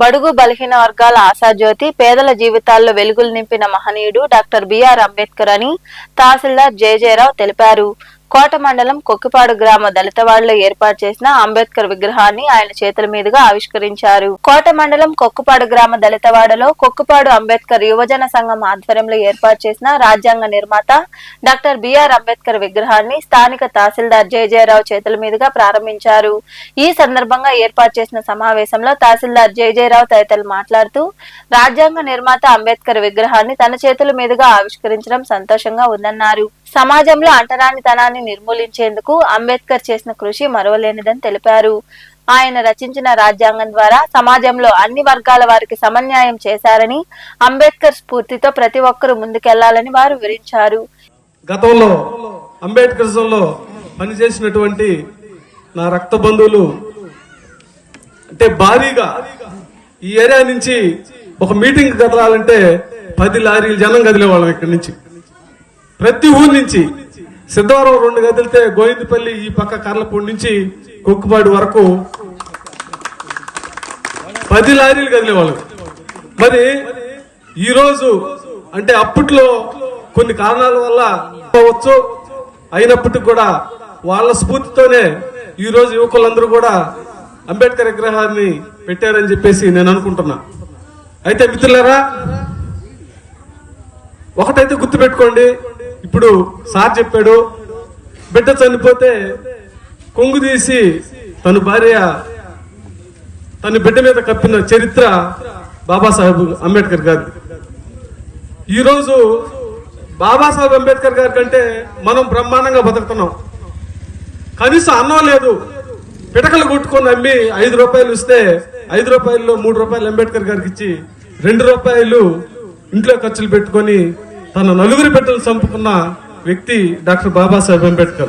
బడుగు బలహీన వర్గాల ఆశాజ్యోతి పేదల జీవితాల్లో వెలుగులు నింపిన మహనీయుడు డాక్టర్ బిఆర్ అంబేద్కర్ అని తహసీల్దార్ జేజేరావు తెలిపారు. కోట మండలం కొక్కిపాడు గ్రామ దళితవాడలో ఏర్పాటు చేసిన అంబేద్కర్ విగ్రహాన్ని ఆయన చేతుల మీదుగా ఆవిష్కరించారు. కోట మండలం కొక్కుపాడు గ్రామ దళితవాడలో కొక్కుపాడు అంబేద్కర్ యువజన సంఘం ఆధ్వర్యంలో ఏర్పాటు చేసిన రాజ్యాంగ నిర్మాత డాక్టర్ బిఆర్ అంబేద్కర్ విగ్రహాన్ని స్థానిక తహసీల్దార్ జయజయరావు చేతుల మీదుగా ప్రారంభించారు. ఈ సందర్భంగా ఏర్పాటు చేసిన సమావేశంలో తహసీల్దార్ జయజయరావు తదితరులు మాట్లాడుతూ రాజ్యాంగ నిర్మాత అంబేద్కర్ విగ్రహాన్ని తన చేతుల మీదుగా ఆవిష్కరించడం సంతోషంగా ఉందన్నారు. సమాజంలో అంటరానితనాన్ని నిర్మూలించేందుకు అంబేద్కర్ చేసిన కృషి మరవలేనిదని తెలిపారు. ఆయన రచించిన రాజ్యాంగం ద్వారా సమాజంలో అన్ని వర్గాల వారికి సమన్యాయం చేశారని అంబేద్కర్ స్ఫూర్తితో ప్రతి ఒక్కరూ ముందుకెళ్ళాలని వారు వివరించారు. గతంలో అంబేద్కరిజంలో పనిచేసినటువంటి నా రక్త బంధువులు అంటే భారీగా ఈ ఏరియా నుంచి ఒక మీటింగ్ కదలాలంటే పది లారీలు జనం కదిలేవాళ్ళం ఇక్కడి నుంచి. ప్రతి ఊరు నుంచి సిద్ధవరం రెండు గదిలితే గోవిందపల్లి ఈ పక్క కర్లపూడి నుంచి కుక్కుపాడు వరకు పది లారీలు కదిలేవాళ్ళు మరి ఈరోజు అంటే అప్పట్లో కొన్ని కారణాల వల్ల అవ్వచ్చు అయినప్పటికీ కూడా వాళ్ళ స్ఫూర్తితోనే ఈ రోజు యువకులందరూ కూడా అంబేద్కర్ విగ్రహాన్ని పెట్టారని చెప్పేసి నేను అనుకుంటున్నా. అయితే మిత్రులారా ఒకటైతే గుర్తుపెట్టుకోండి. ఇప్పుడు సార్ చెప్పాడు బిడ్డ చనిపోతే కొంగు తీసి తన భార్య తన బిడ్డ మీద కప్పిన చరిత్ర బాబాసాహెబ్ అంబేద్కర్ గారి ఈరోజు బాబాసాహెబ్ అంబేద్కర్ గారి కంటే మనం బ్రహ్మాండంగా బతుకుతున్నాం. కనీసం అన్నం లేదు పిటకలు కొట్టుకొని అమ్మి ఐదు రూపాయలు ఇస్తే ఐదు రూపాయల్లో మూడు రూపాయలు అంబేద్కర్ గారికి ఇచ్చి రెండు రూపాయలు ఇంట్లో ఖర్చులు పెట్టుకొని తన నలుగురి బిడ్డలు చంపుకున్న వ్యక్తి డాక్టర్ బాబాసాహెబ్ అంబేద్కర్.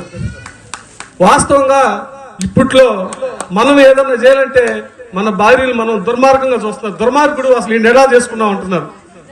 వాస్తవంగా ఇప్పట్లో మనం ఏదన్నా చేయాలంటే మన భార్యలు మనం దుర్మార్గంగా చూస్తున్నారు. దుర్మార్గుడు అసలు ఈయన ఎలా చేసుకున్నాం అంటున్నారు.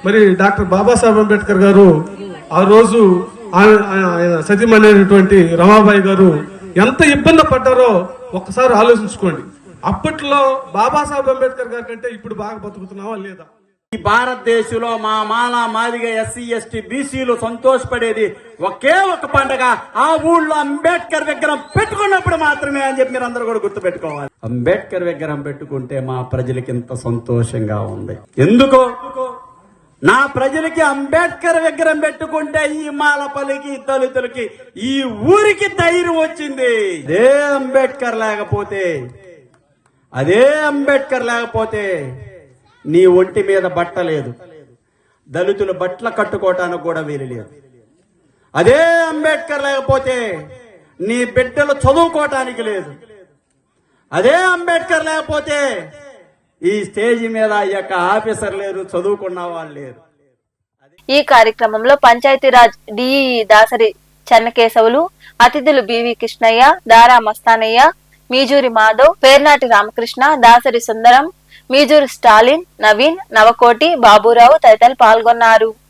మరి డాక్టర్ బాబాసాహెబ్ అంబేద్కర్ గారు ఆ రోజు ఆయన- ఆయన సతీమణి రమాబాయి గారు ఎంత ఇబ్బంది పడ్డారో ఒక్కసారి ఆలోచించుకోండి. అప్పట్లో బాబాసాహెబ్ అంబేద్కర్ గారి కంటే ఇప్పుడు బాగా బతుకుతున్నావా లేదా? ఈ భారతదేశంలో మా మాల మాదిగ ఎస్సీ ఎస్టీ బీసీలు సంతోషపడేది ఒకే ఒక పండగ. ఆ ఊళ్ళో అంబేద్కర్ విగ్రహం పెట్టుకున్నప్పుడు మాత్రమే అని చెప్పి మీరు అందరూ కూడా గుర్తు పెట్టుకోవాలి అంబేద్కర్ విగ్రహం పెట్టుకుంటే మా ప్రజలకి ఇంత సంతోషంగా ఉంది. ఎందుకు? నా ప్రజలకి అంబేద్కర్ విగ్రహం పెట్టుకుంటే ఈ మాలపల్లికి దళితులకి ఈ ఊరికి ధైర్యం వచ్చింది. అదే అంబేద్కర్ లేకపోతే అదే అంబేద్కర్ లేకపోతే నీ ఒంటి మీద బట్ట లేదు. దళితులు బట్టలు కట్టుకోవటానికి కూడా వీలు లేదు. అదే అంబేద్కర్ లేకపోతే నీ బిడ్డలు చదువుకోవటానికి లేదు. అదే అంబేద్కర్ లేకపోతే ఈ స్టేజ్ మీద ఈ యొక్క ఆఫీసర్ లేరు చదువుకున్న వాళ్ళు లేరు. ఈ కార్యక్రమంలో పంచాయతీరాజ్ డిఈ దాసరి చెన్నకేశవులు అతిథులు బివి కృష్ణయ్య దారా మస్తానయ్య మీజూరి మాధవ్ పేర్నాటి రామకృష్ణ దాసరి సుందరం మీజూరి స్టాలిన్ నవీన్ నవకోటి బాబురావు తదితరులు పాల్గొన్నారు.